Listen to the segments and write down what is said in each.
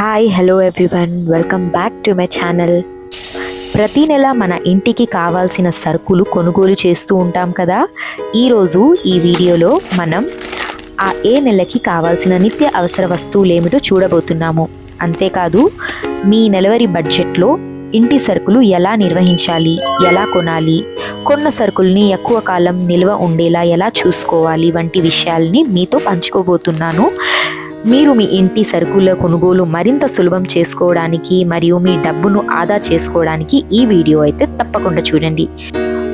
Hi hello everyone welcome back to my channel ప్రతి నెల మన ఇంటికి కావాల్సిన సరుకులు కొనుగోలు చేస్తూ ఉంటాం కదా? ఈరోజు ఈ వీడియోలో మనం ఆ ఏ నెలకి కావాల్సిన నిత్య అవసర వస్తువులు ఏమిటో చూడబోతున్నాము. అంతేకాదు మీ నెలవారీ బడ్జెట్లో ఇంటి సరుకులు ఎలా నిర్వహించాలి? ఎలా కొనాలి? కొన్న సరుకుల్ని ఎక్కువ కాలం నిల్వ ఉండేలా ఎలా చూసుకోవాలి? వంటి విషయాల్ని మీతో పంచుకోబోతున్నాను. మీరు మీ ఇంటి సరుకుల కొనుగోలు మరింత సులభం చేసుకోవడానికి మరియు మీ డబ్బును ఆదా చేసుకోవడానికి ఈ వీడియో అయితే తప్పకుండా చూడండి.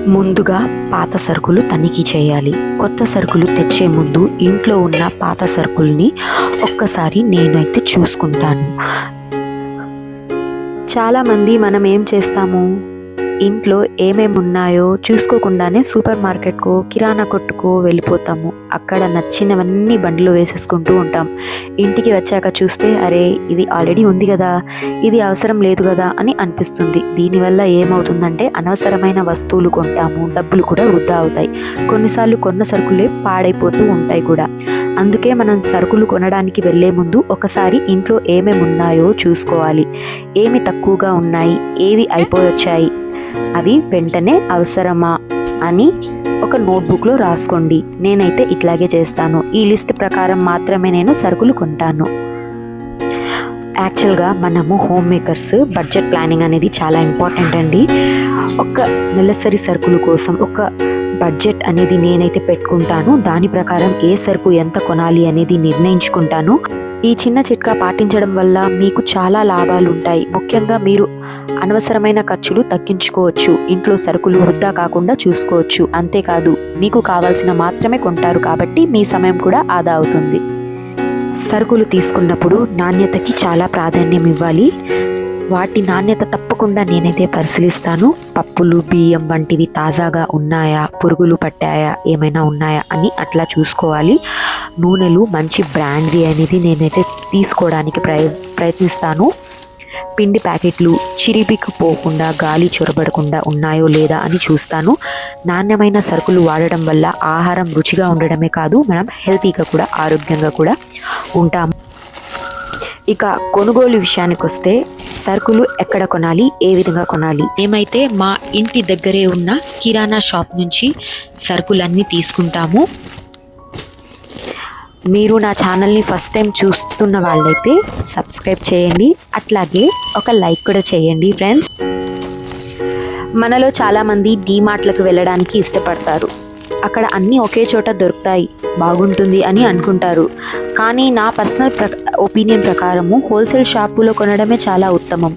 ముందుగా పాత సరుకులు తనిఖీ చేయాలి. కొత్త సరుకులు తెచ్చే ముందు ఇంట్లో ఉన్న పాత సరుకుల్ని ఒక్కసారి నేనైతే చూసుకుంటాను. చాలామంది మనం ఏం చేస్తాము? ఇంట్లో ఏమేమి ఉన్నాయో చూసుకోకుండానే సూపర్ మార్కెట్కో కిరాణా కొట్టుకో వెళ్ళిపోతాము. అక్కడ నచ్చినవన్నీ బండ్లు వేసేసుకుంటూ ఉంటాం. ఇంటికి వచ్చాక చూస్తే అరే ఇది ఆల్రెడీ ఉంది కదా ఇది అవసరం లేదు కదా అని అనిపిస్తుంది. దీనివల్ల ఏమవుతుందంటే అనవసరమైన వస్తువులు కొంటాము డబ్బులు కూడా వృధా అవుతాయి. కొన్నిసార్లు కొన్న సరుకులే పాడైపోతూ ఉంటాయి కూడా. అందుకే మనం సరుకులు కొనడానికి వెళ్ళే ముందు ఒకసారి ఇంట్లో ఏమేమి ఉన్నాయో చూసుకోవాలి. ఏమి తక్కువగా ఉన్నాయి ఏవి అయిపోయొచ్చాయి అవి వెంటనే అవసరమా అని ఒక నోట్బుక్లో రాసుకోండి. నేనైతే ఇట్లాగే చేస్తాను. ఈ లిస్ట్ ప్రకారం మాత్రమే నేను సరుకులు కొంటాను. యాక్చువల్గా మనము హోమ్ మేకర్స్ బడ్జెట్ ప్లానింగ్ అనేది చాలా ఇంపార్టెంట్ అండి. ఒక నెలసరి సరుకుల కోసం ఒక బడ్జెట్ అనేది నేనైతే పెట్టుకుంటాను. దాని ప్రకారం ఏ సరుకు ఎంత కొనాలి అనేది నిర్ణయించుకుంటాను. ఈ చిన్న చిట్కా పాటించడం వల్ల మీకు చాలా లాభాలు ఉంటాయి. ముఖ్యంగా మీరు అనవసరమైన ఖర్చులు తగ్గించుకోవచ్చు. ఇంట్లో సరుకులు వృధా కాకుండా చూసుకోవచ్చు. అంతేకాదు మీకు కావాల్సిన మాత్రమే కొంటారు కాబట్టి మీ సమయం కూడా ఆదా అవుతుంది. సరుకులు తీసుకున్నప్పుడు నాణ్యతకి చాలా ప్రాధాన్యం ఇవ్వాలి. వాటి నాణ్యత తప్పకుండా నేనైతే పరిశీలిస్తాను. పప్పులు బియ్యం వంటివి తాజాగా ఉన్నాయా? పురుగులు పట్టాయా? ఏమైనా ఉన్నాయా? అని అట్లా చూసుకోవాలి. నూనెలు మంచి బ్రాండ్వి అనేది నేనైతే తీసుకోవడానికి ప్రయ ప్రయత్నిస్తాను. పిండి ప్యాకెట్లు చిరిపికి పోకుండా గాలి చొరబడకుండా ఉన్నాయో లేదా అని చూస్తాను. నాణ్యమైన సరుకులు వాడడం వల్ల ఆహారం రుచిగా ఉండడమే కాదు మనం హెల్తీగా కూడా ఆరోగ్యంగా కూడా ఉంటాం. ఇక కొనుగోలు విషయానికి వస్తే సరుకులు ఎక్కడ కొనాలి ఏ విధంగా కొనాలి? ఏమైతే మా ఇంటి దగ్గరే ఉన్న కిరాణా షాప్ నుంచి సరుకులన్నీ తీసుకుంటాము. మీరు నా ఛానల్ని ఫస్ట్ టైం చూస్తున్న వాళ్ళైతే సబ్స్క్రైబ్ చేయండి. అట్లాగే ఒక లైక్ కూడా చేయండి ఫ్రెండ్స్. మనలో చాలామంది డీమార్ట్లకు వెళ్ళడానికి ఇష్టపడతారు. అక్కడ అన్నీ ఒకే చోట దొరుకుతాయి. బాగుంటుంది అని అనుకుంటారు. కానీ నా పర్సనల్ ప్ర ఒపీనియన్ ప్రకారము హోల్సేల్ షాపులో కొనడమే చాలా ఉత్తమం.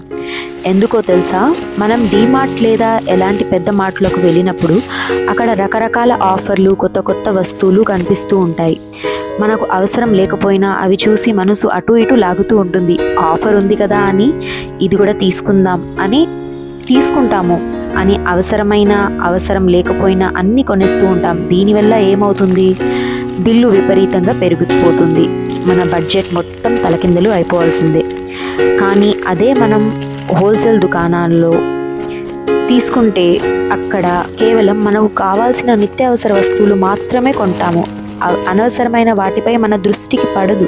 ఎందుకో తెలుసా? మనం డీమార్ట్ లేదా ఎలాంటి పెద్ద మార్ట్లకు వెళ్ళినప్పుడు అక్కడ రకరకాల ఆఫర్లు కొత్త కొత్త వస్తువులు కనిపిస్తూ ఉంటాయి. మనకు అవసరం లేకపోయినా అవి చూసి మనసు అటు ఇటు లాగుతూ ఉంటుంది. ఆఫర్ ఉంది కదా అని ఇది కూడా తీసుకుందాం అని తీసుకుంటాము. అని అవసరమైన అవసరం లేకపోయినా అన్నీ కొనేస్తూ ఉంటాం. దీనివల్ల ఏమవుతుంది? బిల్లు విపరీతంగా పెరిగిపోతుంది. మన బడ్జెట్ మొత్తం తలకిందలు అయిపోవాల్సిందే. కానీ అదే మనం హోల్సేల్ దుకాణాల్లో తీసుకుంటే అక్కడ కేవలం మనకు కావాల్సిన నిత్యావసర వస్తువులు మాత్రమే కొంటాము. అనవసరమైన వాటిపై మన దృష్టికి పడదు.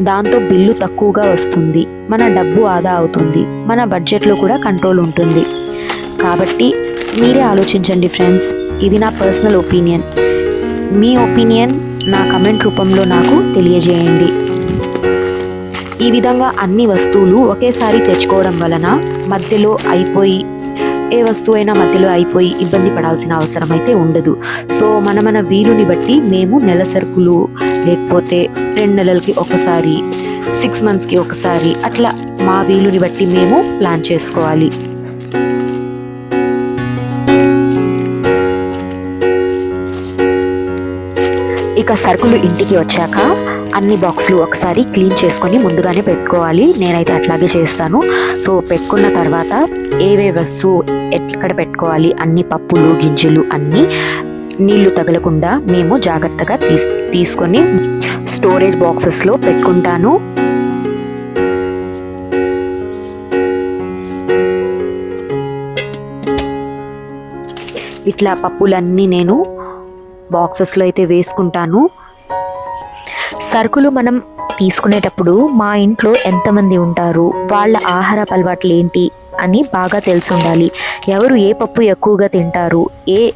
దాంతో బిల్లు తక్కువగా వస్తుంది. మన డబ్బు ఆదా అవుతుంది. మన బడ్జెట్లో కూడా కంట్రోల్ ఉంటుంది. కాబట్టి మీరే ఆలోచించండి ఫ్రెండ్స్. ఇది నా పర్సనల్ ఒపీనియన్. మీ ఒపీనియన్ నా కమెంట్ రూపంలో నాకు తెలియజేయండి. ఈ విధంగా అన్ని వస్తువులు ఒకేసారి తెచ్చుకోవడం వలన మధ్యలో అయిపోయి ఏ వస్తువైనా మధ్యలో అయిపోయి ఇబ్బంది పడాల్సిన అవసరం అయితే ఉండదు. సో మన మన వీలుని బట్టి మేము నెల సరుకులు లేకపోతే రెండు నెలలకి ఒకసారి సిక్స్ మంత్స్కి ఒకసారి అట్లా మా వీలుని బట్టి మేము ప్లాన్ చేసుకోవాలి. ఇక సరుకులు ఇంటికి వచ్చాక అన్ని బాక్సులు ఒకసారి క్లీన్ చేసుకొని ముందుగానే పెట్టుకోవాలి. నేనైతే అట్లాగే చేస్తాను. సో పెట్టుకున్న తర్వాత ఏవే వస్తువు ఎక్కడ పెట్టుకోవాలి? అన్ని పప్పులు గింజలు అన్నీ నీళ్ళు తగలకుండా మేము జాగ్రత్తగా తీస్ తీసుకొని స్టోరేజ్ బాక్సెస్లో పెట్టుకుంటాను. ఇట్లా పప్పులన్నీ నేను బాక్సెస్లో అయితే వేసుకుంటాను. సరుకులు మనం తీసుకునేటప్పుడు మా ఇంట్లో ఎంతమంది ఉంటారు? వాళ్ళ ఆహార అలవాట్లు ఏంటి అని బాగా తెలిసి ఉండాలి ఎవరు ఏ పప్పు ఎక్కువగా తింటారు? ఏ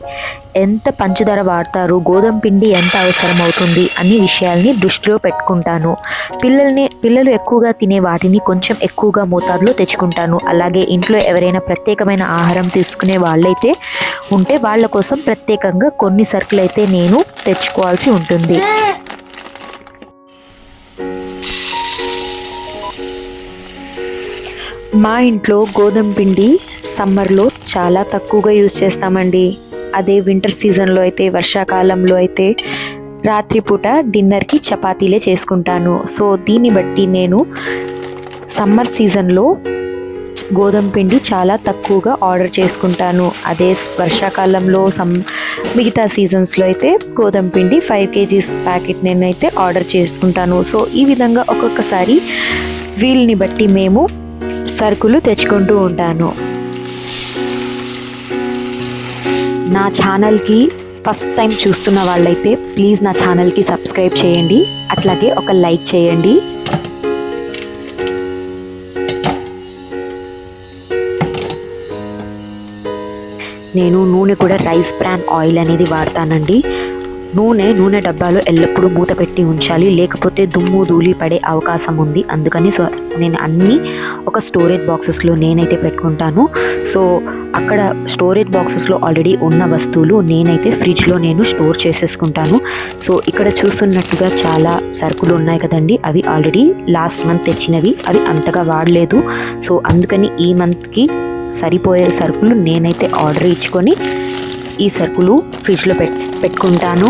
ఎంత పంచదార వాడతారు? గోధుమ పిండి ఎంత అవసరం అవుతుంది అన్ని విషయాల్ని దృష్టిలో పెట్టుకుంటాను. పిల్లల్ని పిల్లలు ఎక్కువగా తినే వాటిని కొంచెం ఎక్కువగా మోతాదులో తెచ్చుకుంటాను. అలాగే ఇంట్లో ఎవరైనా ప్రత్యేకమైన ఆహారం తీసుకునే వాళ్ళైతే ఉంటే వాళ్ళ కోసం ప్రత్యేకంగా కొన్ని సరుకులు అయితే నేను తెచ్చుకోవాల్సి ఉంటుంది. మా ఇంట్లో గోధుమ పిండి సమ్మర్లో చాలా తక్కువగా యూజ్ చేస్తామండి. అదే వింటర్ సీజన్లో అయితే వర్షాకాలంలో అయితే రాత్రిపూట డిన్నర్కి చపాతీలే చేసుకుంటాను. సో దీన్ని బట్టి నేను సమ్మర్ సీజన్లో గోధుమ పిండి చాలా తక్కువగా ఆర్డర్ చేసుకుంటాను. అదే వర్షాకాలంలో సమ్ మిగతా సీజన్స్లో అయితే గోధుమ పిండి ఫైవ్ కేజీస్ ప్యాకెట్ నేనైతే ఆర్డర్ చేసుకుంటాను. సో ఈ విధంగా ఒక్కొక్కసారి వీల్ని బట్టి మేము సరుకులు తెచ్చుకుంటూ ఉంటాను. నా ఛానల్కి ఫస్ట్ టైం చూస్తున్న వాళ్ళైతే ప్లీజ్ నా ఛానల్కి సబ్స్క్రైబ్ చేయండి. అట్లాగే ఒక లైక్ చేయండి. నేను నూనె కూడా రైస్ బ్రాన్ ఆయిల్ అనేది వాడతానండి. నూనె నూనె డబ్బాలో ఎల్లప్పుడూ మూత పెట్టి ఉంచాలి. లేకపోతే దుమ్ము ధూళి పడే అవకాశం ఉంది. అందుకని సో నేను అన్నీ ఒక స్టోరేజ్ బాక్సెస్లో నేనైతే పెట్టుకుంటాను. సో అక్కడ స్టోరేజ్ బాక్సెస్లో ఆల్రెడీ ఉన్న వస్తువులు నేనైతే ఫ్రిడ్జ్లో నేను స్టోర్ చేసేసుకుంటాను. సో ఇక్కడ చూస్తున్నట్టుగా చాలా సరుకులు ఉన్నాయి కదండి. అవి ఆల్రెడీ లాస్ట్ మంత్ తెచ్చినవి. అవి అంతగా వాడలేదు. సో అందుకని ఈ మంత్కి సరిపోయే సరుకులు నేనైతే ఆర్డర్ ఇచ్చుకొని ఈ సరుకులు ఫ్రిడ్జ్లో పెట్టి పెట్టుకుంటాను.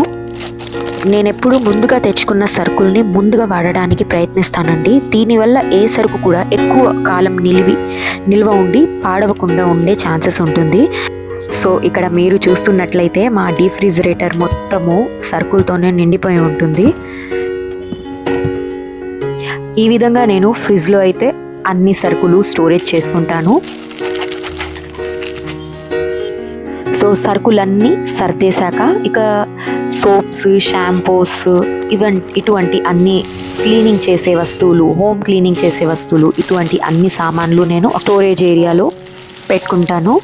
నేను ఎప్పుడు ముందుగా తెచ్చుకున్న సరుకుల్ని ముందుగా వాడడానికి ప్రయత్నిస్తానండి. దీనివల్ల ఏ సరుకు కూడా ఎక్కువ కాలం నిలివి నిల్వ ఉండి పాడవకుండా ఉండే ఛాన్సెస్ ఉంటుంది. సో ఇక్కడ మీరు చూస్తున్నట్లయితే మా డీఫ్రిజిరేటర్ మొత్తము సరుకులతోనే నిండిపోయి ఉంటుంది. ఈ విధంగా నేను ఫ్రిడ్జ్లో అయితే అన్ని సరుకులు స్టోరేజ్ చేసుకుంటాను. సో సరుకులన్నీ సర్దేశాక ఇక సోప్స్ షాంపూస్ ఇవన్ ఇటువంటి అన్ని క్లీనింగ్ చేసే వస్తువులు హోమ్ క్లీనింగ్ చేసే వస్తువులు ఇటువంటి అన్ని సామాన్లు నేను స్టోరేజ్ ఏరియాలో పెట్టుకుంటాను.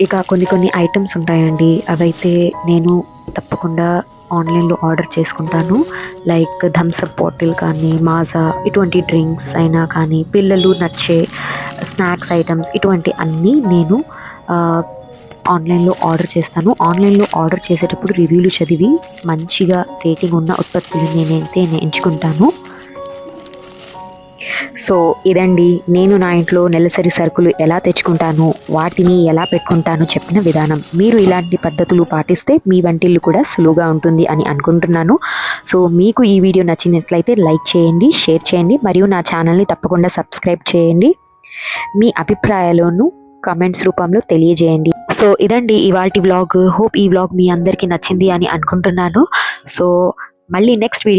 ఇక కొన్ని కొన్ని ఐటమ్స్ ఉంటాయండి. అవైతే నేను తప్పకుండా ఆన్లైన్లో ఆర్డర్ చేసుకుంటాను. లైక్ థమ్స్అప్ బాటిల్ కానీ మాజా ఇటువంటి డ్రింక్స్ అయినా కానీ పిల్లలు నచ్చే స్నాక్స్ ఐటమ్స్ ఇటువంటి అన్నీ నేను ఆన్లైన్లో ఆర్డర్ చేస్తాను. ఆన్లైన్లో ఆర్డర్ చేసేటప్పుడు రివ్యూలు చదివి మంచిగా రేటింగ్ ఉన్న ఉత్పత్తులు నేనైతే నేను ఎంచుకుంటాను. సో ఇదండి. నేను నా ఇంట్లో నెలసరి సరుకులు ఎలా తెచ్చుకుంటాను వాటిని ఎలా పెట్టుకుంటాను చెప్పిన విధానం. మీరు ఇలాంటి పద్ధతులు పాటిస్తే మీ వంటిల్లు కూడా సులువుగా ఉంటుంది అని అనుకుంటున్నాను. సో మీకు ఈ వీడియో నచ్చినట్లయితే లైక్ చేయండి షేర్ చేయండి మరియు నా ఛానల్ని తప్పకుండా సబ్స్క్రైబ్ చేయండి. మీ అభిప్రాయాలను కమెంట్స్ రూపంలో తెలియజేయండి. సో ఇదండి ఇవాల్టి వ్లాగ్ హోప్ ఈ వ్లాగ్ మీ అందరికీ నచ్చింది అని అనుకుంటున్నాను. సో మళ్ళీ నెక్స్ట్ వీడియో